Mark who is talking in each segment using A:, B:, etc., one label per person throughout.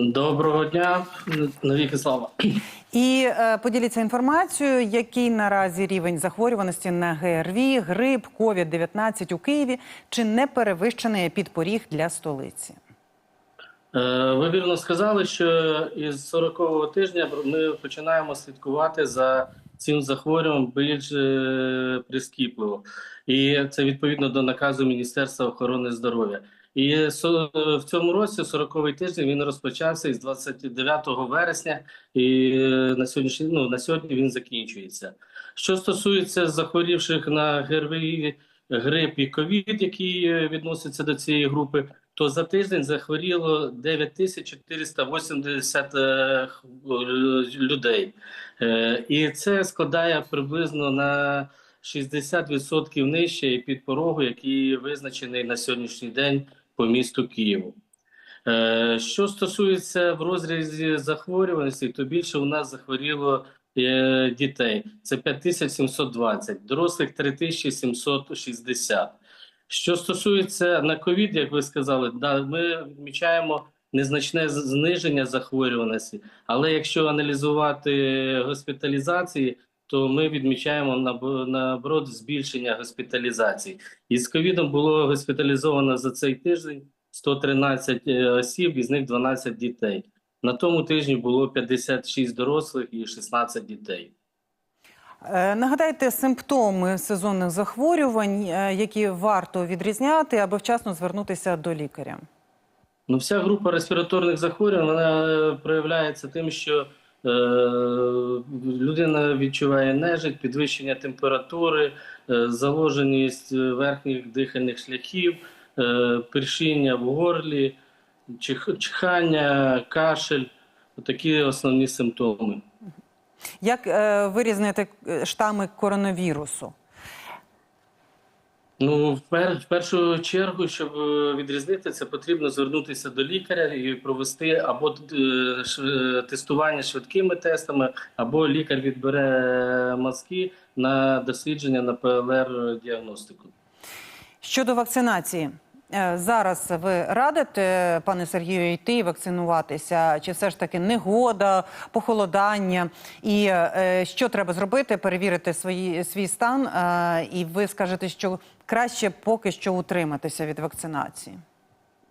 A: Доброго дня, навіки слава.
B: І е, поділіться інформацією, який наразі рівень захворюваності на ГРВІ, грип, COVID-19 у Києві, чи не перевищений підпоріг для столиці?
A: Е, Ви вірно сказали, що із 40-го тижня ми починаємо слідкувати за цим захворюванням більш е, прискіпливо. І це відповідно до наказу Міністерства охорони здоров'я. І в цьому році 40-й тиждень він розпочався із 29 вересня, і е, на сьогоднішній ну на сьогодні він закінчується. Що стосується захворівших на ГРВІ, грип і ковід, які е, відносяться до цієї групи, то за тиждень захворіло 9480 е, людей. І це складає приблизно на 60% нижче під порогу, який визначений на сьогоднішній день по місту Києву. Е, Що стосується в розрізі захворюваності, то більше у нас захворіло е, дітей. Це 5720, дорослих 3760. Що стосується на ковід, як ви сказали, ми відмічаємо незначне зниження захворюваності, але якщо аналізувати госпіталізації, то ми відмічаємо наоборот збільшення госпіталізацій. Із ковідом було госпіталізовано за цей тиждень 113 е, осіб, із них 12 дітей. На тому тижні було 56 дорослих і 16 дітей.
B: Е, Нагадайте симптоми сезонних захворювань, е, які варто відрізняти, аби вчасно звернутися до лікаря.
A: Ну, вся група респіраторних захворювань вона проявляється тим, що людина відчуває нежить, підвищення температури, е, заложеність е, верхніх дихальних шляхів, е, першіння в горлі, чих, чихання, кашель. Такі основні симптоми.
B: Як е, вирізнити е, штами коронавірусу?
A: Ну, в, пер, в першу чергу, щоб е, відрізнити це, потрібно звернутися до лікаря і провести або е, тестування швидкими тестами, або лікар відбере мазки на дослідження на ПЛР-діагностику.
B: Щодо вакцинації, зараз ви радите, пане Сергію, йти і вакцинуватися? Чи все ж таки негода, похолодання? І е, що треба зробити? Перевірити свої, свій стан, е, і ви скажете, що краще поки що утриматися від вакцинації.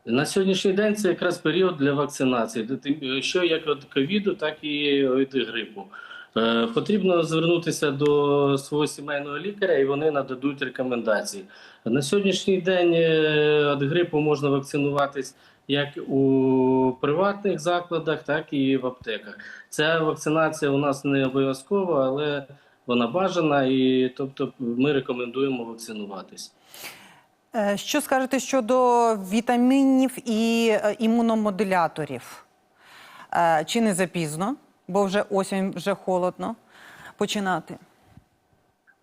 A: На сьогоднішній день це якраз період для вакцинації, що як від ковіду, так і від грипу. Е, Потрібно звернутися до свого сімейного лікаря, і вони нададуть рекомендації. На сьогоднішній день е, від грипу можна вакцинуватись як у приватних закладах, так і в аптеках. Ця вакцинація у нас не обов'язкова, але вона бажана, і тобто ми рекомендуємо вакцинуватись.
B: Е, Що скажете щодо вітамінів і імуномодуляторів? Чи не запізно, бо вже осінь, вже холодно починати?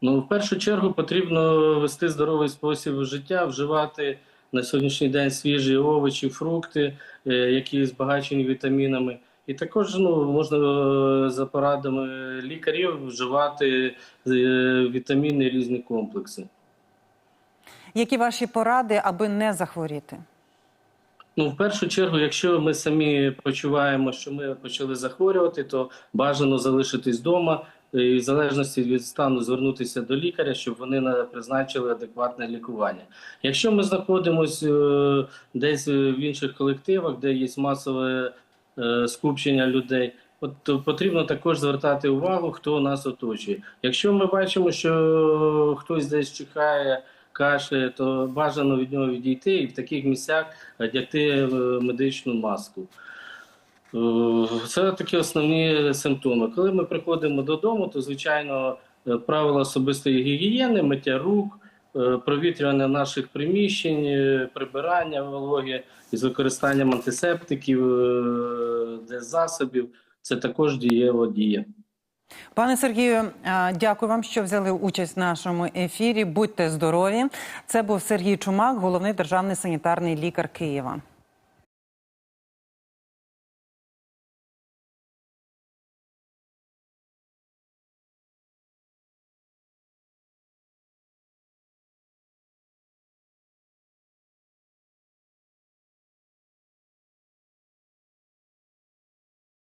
A: Ну, в першу чергу потрібно вести здоровий спосіб життя, вживати на сьогоднішній день свіжі овочі, фрукти, е, які збагачені вітамінами. І також ну, можна е, за порадами лікарів вживати е, вітамінні різні комплекси.
B: Які ваші поради, аби не захворіти?
A: Ну, в першу чергу, якщо ми самі почуваємо, що ми почали захворювати, то бажано залишитись вдома і в залежності від стану звернутися до лікаря, щоб вони на- призначили адекватне лікування. Якщо ми знаходимося е, десь в інших колективах, де є масове е, скупчення людей, от, потрібно також звертати увагу, хто нас оточує. Якщо ми бачимо, що хтось десь чекає каші, то бажано від нього відійти і в таких місцях одягти е, медичну маску. Е, Це такі основні симптоми. Коли ми приходимо додому, то звичайно е, правила особистої гігієни, миття рук, провітрювання наших приміщень, прибирання вологи із використанням антисептиків, засобів. Це також дієво діє.
B: Пане Сергію, е, дякую вам, що взяли участь в нашому ефірі. Будьте здорові. Це був Сергій Чумак, головний державний санітарний лікар Києва.